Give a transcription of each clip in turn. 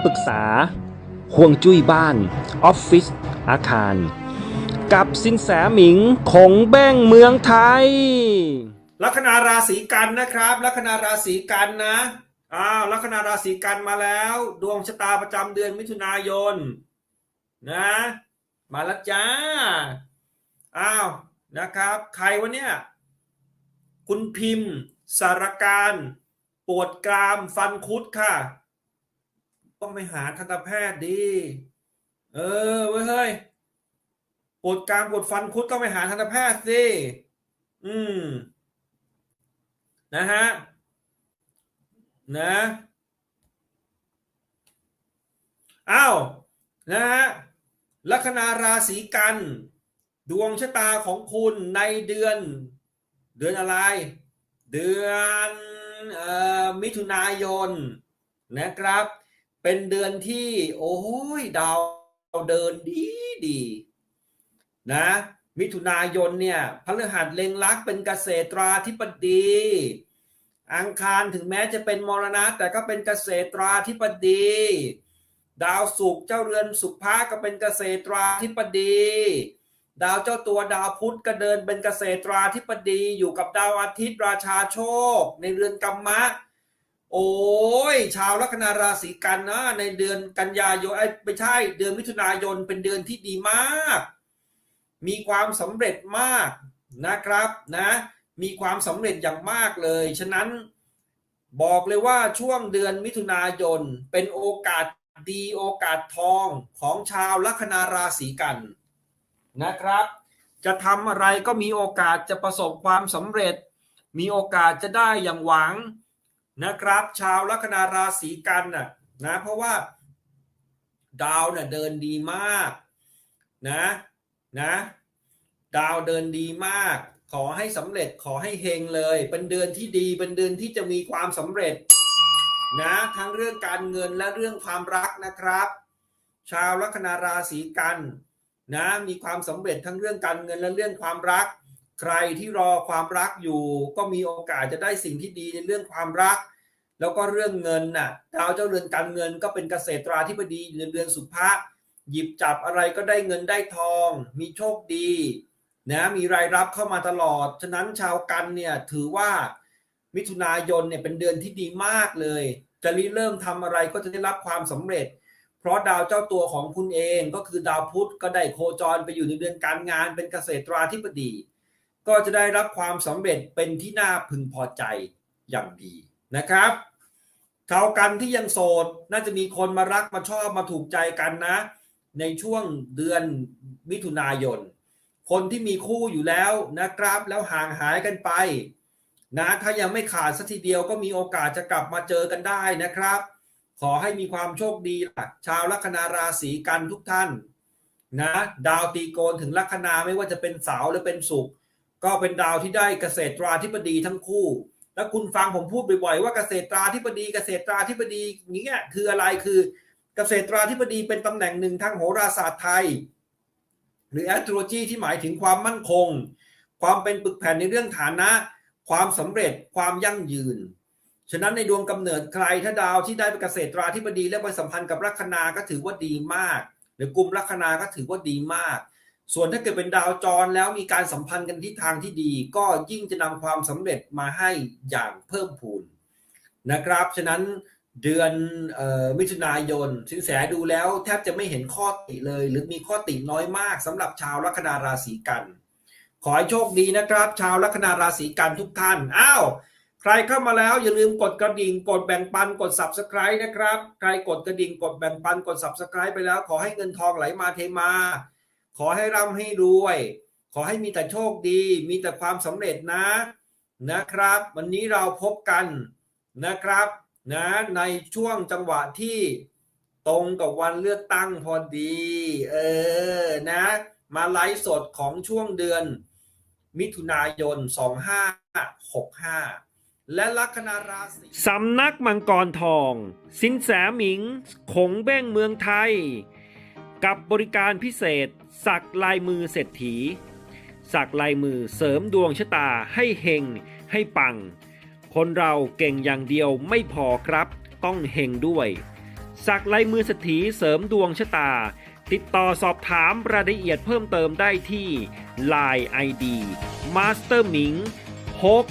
ำปรึกษาห่วงจุ้ยบ้าน ออฟฟิศอาคาร กับสินแสหมิงคงแบ้งเมืองไทย ลัคนาราศีกันนะครับ ลัคนาราศีกันนะอ้าวลัคนาราศีกันมาแล้ว ดวงชะตาประจำเดือนมิถุนายนนะ มาแล้วจ้าอ้าวนะครับ ใครวะเนี่ย คุณพิมพ์ สารการ ปวดกรามฟันคุดค่ะ ต้องไปหาทันตแพทย์ดี เออเว้ยเฮ้ยปวดกรามปวดฟันคุดต้องไปหาทันตแพทย์สิ อืม นะฮะ นะอ้าวนะฮะลัคนาราศีกัน ดวงชะตาของคุณในเดือน เดือนอะไร เดือนออมิถุนายนนะครับ เป็นเดือนที่ โอ้ยดาวเดินดีดีนะ มิถุนายนเนี่ยพฤหัสเล็งลักเป็นเกษตราธิบดี อังคารถึงแม้จะเป็นมรณะ แต่ก็เป็นเกษตราธิบดี ดาวศุกร์เจ้าเรือนสุภาก็เป็นเกษตราธิบดี ดาวเจ้าตัวดาวพุธก็เดินเป็นเกษตราธิบดี อยู่กับดาวอาทิตย์ราชาโชค ในเรือนกรรมะ โอ้ยชาวลัคนาราศีกันนะในเดือนกันยายนไอ้ไม่ใช่ เดือนมิถุนายนเป็นเดือนที่ดีมาก มีความสำเร็จมากนะครับนะ มีความสำเร็จอย่างมากเลย ฉะนั้นบอกเลยว่าช่วงเดือนมิถุนายนเป็นโอกาสดีโอกาสทองของชาวลัคนาราศีกันนะครับ จะทำอะไรก็มีโอกาสจะประสบความสำเร็จ มีโอกาสจะได้อย่างหวัง นะครับ ชาวลัคนาราศีกันน่ะนะเพราะว่าดาวเนี่ยเดินดีมากนะนะดาวเดินดีมาก ขอให้สำเร็จขอให้เฮงเลย เป็นเดือนที่ดีเป็นเดือนที่จะมีความสำเร็จนะทั้งเรื่องการเงินและเรื่องความรักนะครับ ชาวลัคนาราศีกันนะมีความสำเร็จทั้งเรื่องการเงินและเรื่องความรัก ใครที่รอความรักอยู่ ก็มีโอกาสจะได้สิ่งที่ดีในเรื่องความรัก แล้วก็เรื่องเงินน่ะดาวเจ้าเรือนการเงินก็เป็นเกษตราธิบดีอยู่ในเดือนสุภะหยิบจับอะไรก็ได้เงินได้ทอง มีโชคดีนะมีรายรับเข้ามาตลอด ฉะนั้นชาวกันเนี่ยถือว่ามิถุนายนเนี่ยเป็นเดือนที่ดีมากเลย จะริเริ่มทำอะไรก็จะได้รับความสำเร็จ เพราะดาวเจ้าตัวของคุณเองก็คือดาวพุธก็ได้โคจรไปอยู่ในเดือนการงานเป็นเกษตราธิบดี ก็จะได้รับความสำเร็จเป็นที่น่าพึงพอใจอย่างดีนะครับชาวกันที่ยังโสดน่าจะมีคนมารักมาชอบมาถูกใจกันนะ ในช่วงเดือนมิถุนายน คนที่มีคู่อยู่แล้วนะครับ แล้วห่างหายกันไป นะถ้ายังไม่ขาดสักทีเดียวก็มีโอกาสจะกลับมาเจอกันได้นะครับ ขอให้มีความโชคดีล่ะชาวลัคนาราศีกันทุกท่าน นะ ดาวตีโกนถึงลัคนาไม่ว่าจะเป็นเสาหรือเป็นศุกร์ ก็เป็นดาวที่ได้เกษตราธิบดีทั้งคู่ แล้วคุณฟังผมพูดบ่อยๆว่าเกษตราธิบดีเกษตราธิบดีนี้ยคืออะไรคือเกษตราธิบดีเป็นตำแหน่งหนึ่งทางโหราศาสตร์ไทย หรือแอสโทรโลจีที่หมายถึงความมั่นคง ความเป็นปึกแผ่นในเรื่องฐานะ ความสำเร็จความยั่งยืนฉะนั้นในดวงกำเนิดใครถ้าดาวที่ได้เป็นเกษตราธิบดีและไปสัมพันธ์กับลัคนาก็ถือว่าดีมาก หรือกลุ่มลัคนาก็ถือว่าดีมาก ส่วนถ้าเกิดเป็นดาวจรแล้วมีการสัมพันธ์กันที่ทางที่ดี ก็ยิ่งจะนำความสำเร็จมาให้อย่างเพิ่มพูนนะครับ ฉะนั้นเดือนออมิถุนายนสินแสดูแล้วแทบจะไม่เห็นข้อติเลย หรือมีข้อติน้อยมากสำหรับชาวลัคนาราศีกัน ขอให้โชคดีนะครับ ชาวลัคนาราศีกันทุกท่านอ้าวใครเข้ามาแล้วอย่าลืมกดกระดิ่งกดแบ่งปันกด subscribe นะครับ ใครกดกระดิ่งกดแบ่งปันกด subscribe ไปแล้ว ขอให้เงินทองไหลมาเทมา ขอให้ร่ำให้รวย ขอให้มีแต่โชคดี มีแต่ความสำเร็จนะนะครับ วันนี้เราพบกันนะครับนะในช่วงจังหวะที่ตรงกับวันเลือกตั้งพอดี เออนะ มาไลฟ์สดของช่วงเดือน มิถุนายน 2565 และลัคนาราศีสำนักมังกรทอง สินแสหมิงคงแบ้งเมืองไทย กับบริการพิเศษ สักลายมือเศรษฐี สักลายมือเสริมดวงชะตาให้เฮงให้ปัง คนเราเก่งอย่างเดียวไม่พอครับ ต้องเฮงด้วย สักลายมือเศรษฐีเสริมดวงชะตา ติดต่อสอบถามรายละเอียดเพิ่มเติมได้ที่ Line ID Master Ming 6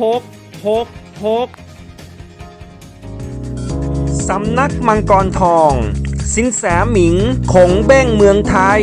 6 6 6สำนักมังกรทอง สินแสหมิงคงเบ้งเมืองไทย